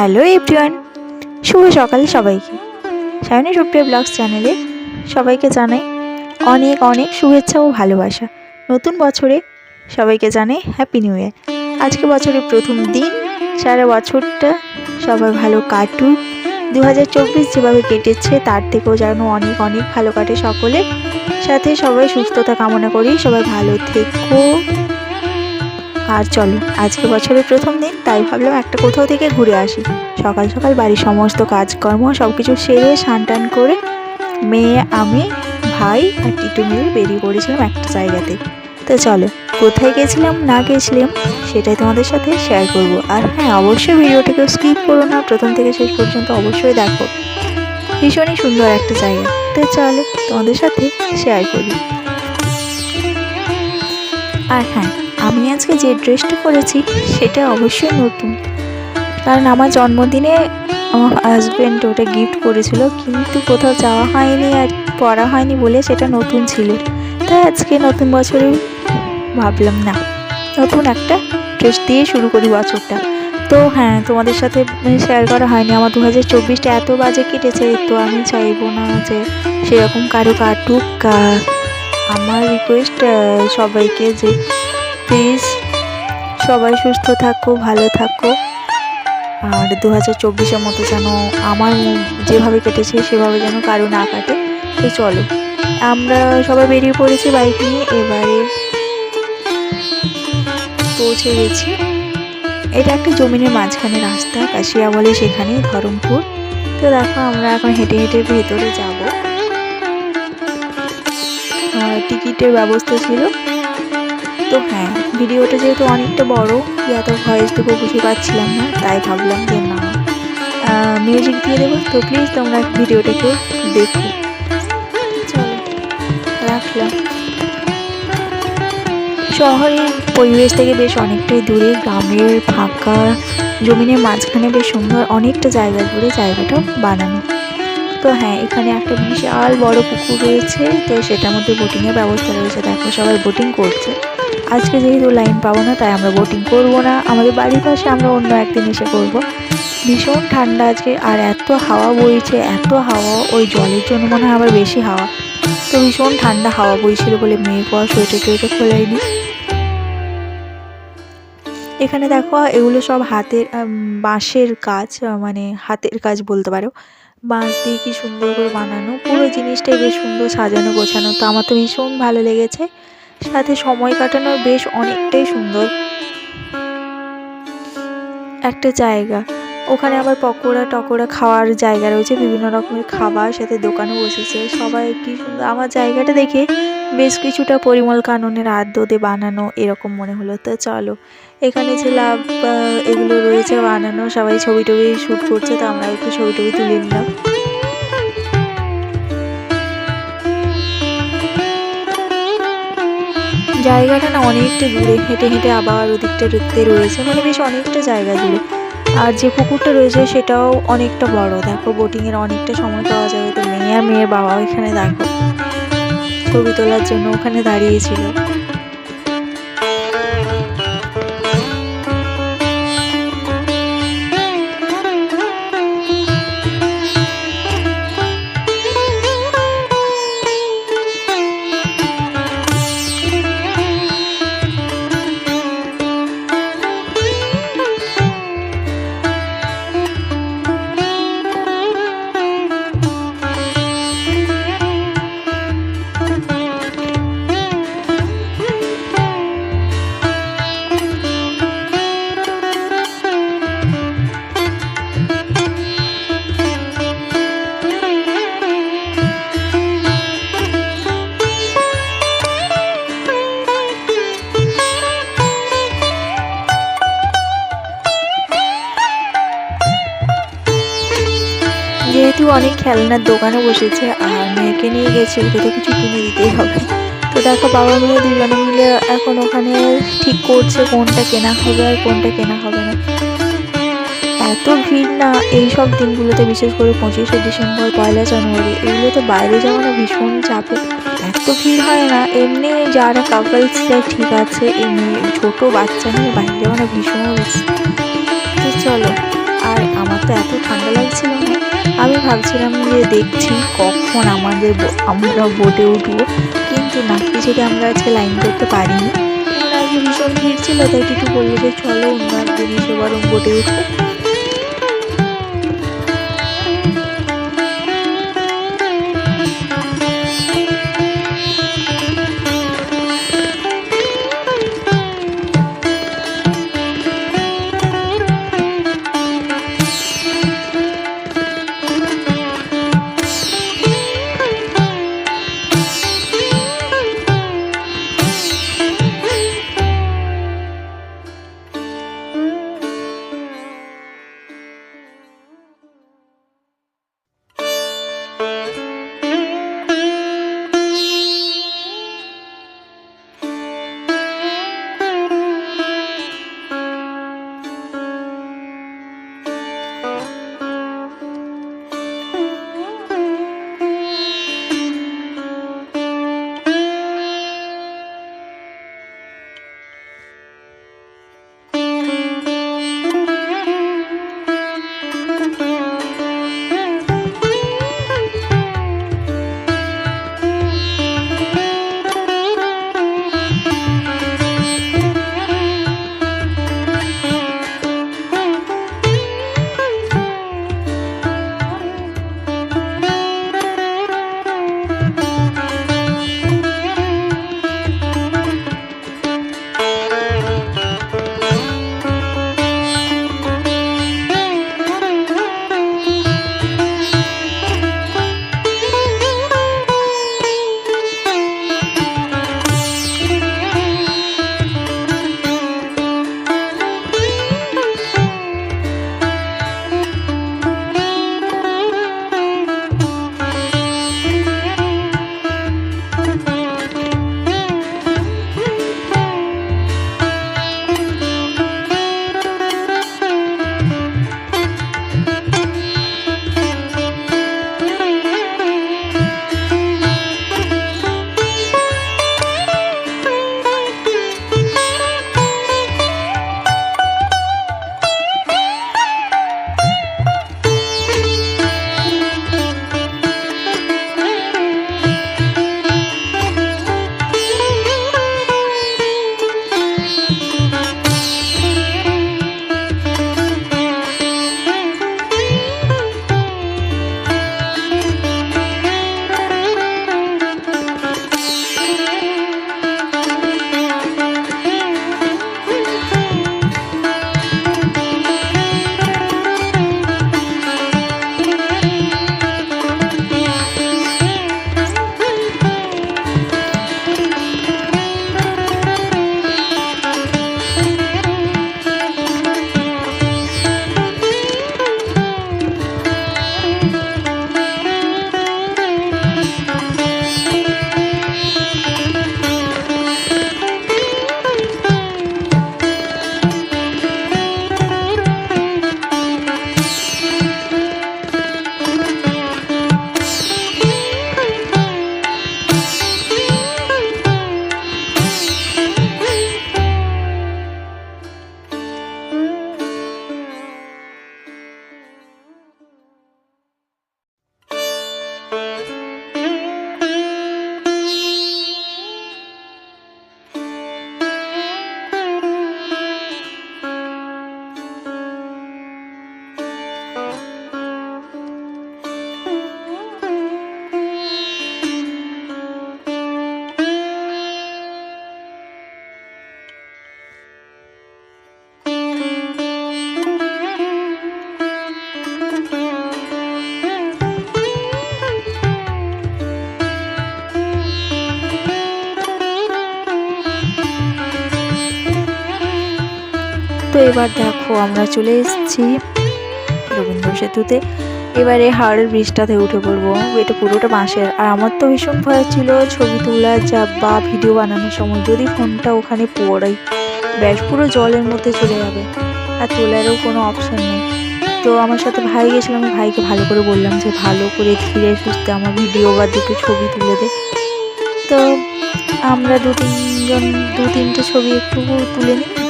Hello everyone, শুভ সকাল সবাইকে। Sayani Supriya blogs চ্যানেলে সবাইকে জানাই অনেক অনেক শুভেচ্ছা ও ভালোবাসা। নতুন বছরে সবাইকে জানাই হ্যাপি নিউ ইয়ার আজকে বছরের প্রথম দিন, সারা বছরটা সবাই ভালো কাটুক। দু হাজার চব্বিশ যেভাবে কেটেছে, তার থেকেও যেন অনেক অনেক ভালো কাটে সকলে সাথে সবাই সুস্থতা কামনা করি, সবাই ভালো থেকো। আর চলো, আজকে বছরের প্রথম দিন, তাই ভাবলাম একটা কোথাও থেকে ঘুরে আসি। সকাল সকাল বাড়ির সমস্ত কাজকর্ম সব কিছু সেরে স্নান টান করে মেয়ে, আমি, ভাই আর টিটু মিলে বেরিয়ে পড়েছিলাম একটা জায়গাতে। তো চলো, কোথায় গেছিলাম, না গেছিলাম, সেটাই তোমাদের সাথে শেয়ার করব। আর হ্যাঁ অবশ্যই ভিডিওটাকে স্কিপ করো না, প্রথম থেকে শেষ পর্যন্ত অবশ্যই দেখো। ভীষণই সুন্দর একটা জায়গা। তো চলো, তোমাদের সাথে শেয়ার করি। আর হ্যাঁ আমি আজকে যে ড্রেসটা পরেছি সেটা অবশ্যই নতুন। কারণ আমার জন্মদিনে আমার হাজব্যান্ড ওটা গিফট করেছিল, কিন্তু কোথাও যাওয়া হয়নি আর পরা হয়নি বলে সেটা নতুন ছিল। তাই আজকে নতুন বছরে ভাবলাম, না, নতুন একটা ড্রেস দিয়ে শুরু করি বছরটা। তো হ্যাঁ তোমাদের সাথে শেয়ার করা হয়নি। আমার দু হাজার চব্বিশটা এত বাজে কেটেছে, তো আমি চাইব না যে সেরকম কারও কাটুক। আমার রিকোয়েস্ট সবাইকে যে প্লিজ। সবাই সুস্থ থাকো, ভালো থাকো। আর দু হাজার চব্বিশের মতো যেন আমার যেভাবে কেটেছে, সেভাবে যেন কারও না কাটে। তো চলো, আমরা সবাই বেরিয়ে পড়েছি বাইক নিয়ে। এবারে পৌঁছে গেছি। এটা একটা জমিনের মাঝখানে রাস্তা, কাশিয়া বলে সেখানে ধরমপুর। তো দেখো, আমরা এখন হেঁটে হেঁটে ভেতরে যাব। টিকিটের ব্যবস্থা ছিল। তো হ্যাঁ ভিডিওটা যেহেতু অনেকটা বড় এত ভয়েসটুকু বুঝে পাচ্ছিলাম না, তাই ভাবলাম যে না মিউজিক দিয়ে দেবো। তো প্লিজ তোমরা ভিডিওটাকে দেখো। রাখলাম। শহরের পরিবেশ থেকে বেশ অনেকটাই দূরে, গ্রামের ফাঁকা জমিনের মাঝখানে বেশ সুন্দর অনেকটা জায়গা জুড়ে জায়গাটা বানানো। তো হ্যাঁ এখানে একটা বিশাল বড় পুকুর রয়েছে, তো সেটার মধ্যে বোটিংয়ের ব্যবস্থা রয়েছে। দেখো, সবাই বোটিং করছে। আজকে যেহেতু লাইন পাবো না, তাই আমরা বোটিং করব না। আমাদের বাড়ির পাশে আমরা অন্য একদিন এসে করব। ভীষণ ঠান্ডা আজকে, আর এত হাওয়া বইছে, এত হাওয়া, ওই জলের জন্য মনে হয় আবার বেশি হাওয়া। তো ভীষণ ঠান্ডা হাওয়া বইছিল বলে মেয়ে পর সোয়েটার টোয়েটার খোলাইনি এখানে দেখো, এগুলো সব হাতের বাঁশের কাজ মানে হাতের কাজ বলতে পারো। বাঁশ দিয়ে কি সুন্দর করে বানানো। পুরো জিনিসটাই বেশ সুন্দর সাজানো গোছানো। তো আমার তো ভীষণ ভালো লেগেছে। সাথে সময় কাটানো বেশ অনেকটাই সুন্দর। একটা জায়গা। ওখানে আবার পকোড়া, টকোড়া খাওয়ার জায়গা রয়েছে, বিভিন্ন রকমের খাবার, সাথে দোকানও বসেছে। সবাই কি সুন্দর। আমার জায়গাটা দেখে বেশ কিছুটা পরিমল কাননের আদ্যতে বানানো এরকম মনে হলো। তো চলো, এখানে যে লাভ এগুলো রয়েছে বানানো, সবাই ছবি টবি শ্যুট করছে, তো আমরা একটু ছবি টবি তুলে নিলাম। জায়গাটা না অনেকটা দূরে, হেঁটে হেঁটে আবার ওদিকটা দেখতে রয়েছে মানে বেশ অনেকটা জায়গা জুড়ে আর যে পুকুরটা রয়েছে সেটাও অনেকটা বড়। দেখো বোটিংয়ের অনেকটা সময় পাওয়া যাবে তো মেয়ে আর মেয়ের বাবা এখানে, দেখো, ছবি তোলার জন্য ওখানে দাঁড়িয়েছিল। খেলনার দোকানও বসেছে আর মেয়েকে নিয়ে গেছে ওকে তো কিছু কিনে দিতেই হবে। তো দেখো, বাবা মেয়ে দুজনে মিলে এখন ওখানে ঠিক করছে কোনটা কেনা হবে আর কোনটা কেনা হবে না। এত ভিড় না, এই সব দিনগুলোতে বিশেষ করে পঁচিশে ডিসেম্বর, পয়লা জানুয়ারি, এগুলোতে বাইরে যাওয়া না ভীষণ চাপে। এত ভিড় হয় না, এমনি যারা কাপলস ঠিক আছে, এমনি ছোট বাচ্চা নিয়ে বাইরে যাওয়া না ভীষণ। তো চলো, আর আমার তো এত ঠান্ডা লাগছিল না। আমি ভাবছিলাম যে দেখছি কখন আমাদের আমরা বোটে উঠবো, কিন্তু না কিছুতে আমরা আজকে লাইন করতে পারিনি। ভীষণ ভিড় ছিল, তাই টিটু বলল যে চলো অন্য একদিন এসে বরং বোটে উঠবো। এবার দেখো আমরা চলে এসেছি রবীন্দ্র সেতুতে। এবারে হাওড়ের ব্রিজটাতে উঠে পড়ব। এটা পুরোটা বাঁশের। আর আমার তো ভীষণ ভয় ছিল ছবি তোলা যা বা ভিডিও বানানোর সময়। যদি ফোনটা ওখানে পড়াই, ব্যাস পুরো জলের মধ্যে চলে যাবে। আর তোলারও কোনো অপশন নেই। তো আমার সাথে ভাই গেছিল, আমি ভাইকে ভালো করে বললাম যে ভালো করে ধীরে সুস্থে আমার ভিডিও বা দুটো ছবি তুলে দে। তো আমরা দু তিনজন, দু তিনটে ছবি একটু তুলে নিই।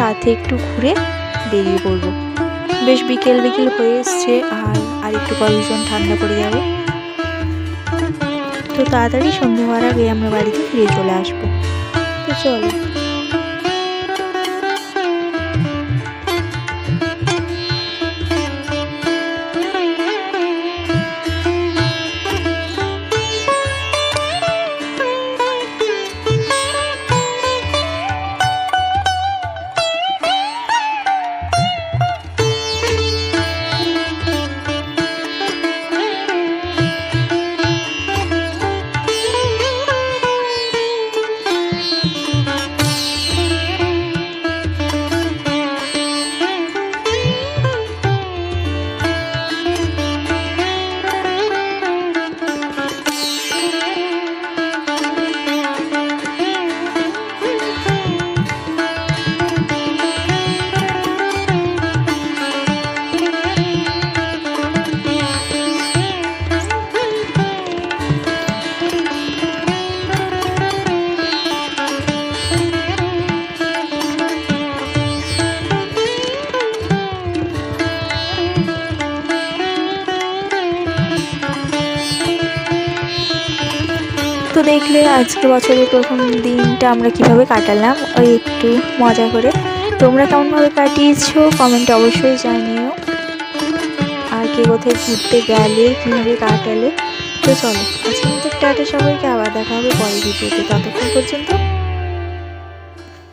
সাথে একটু ঘুরে বেরিয়ে পড়ব। বেশ বিকেল বিকেল হয়ে এসছে, আর আর একটু পর ভীষণ ঠান্ডা পড়ে যাবে। তো তাড়াতাড়ি সন্ধে হওয়ার আগে আমরা বাড়িতে ফিরে চলে আসব। তো চলো। তো দেখলে আজকে বছরের প্রথম দিনটা আমরা কীভাবে কাটালাম, ওই একটু মজা করে। তোমরা কেমনভাবে কাটিয়েছো কমেন্ট অবশ্যই জানিও। আর কে কোথায় ঘুরতে গেলে, কীভাবে কাটালে, তো চলো আজকে মতো টাটা সবাইকে, আবার দেখা হবে পরের ভিডিওতে। ততক্ষণ পর্যন্ত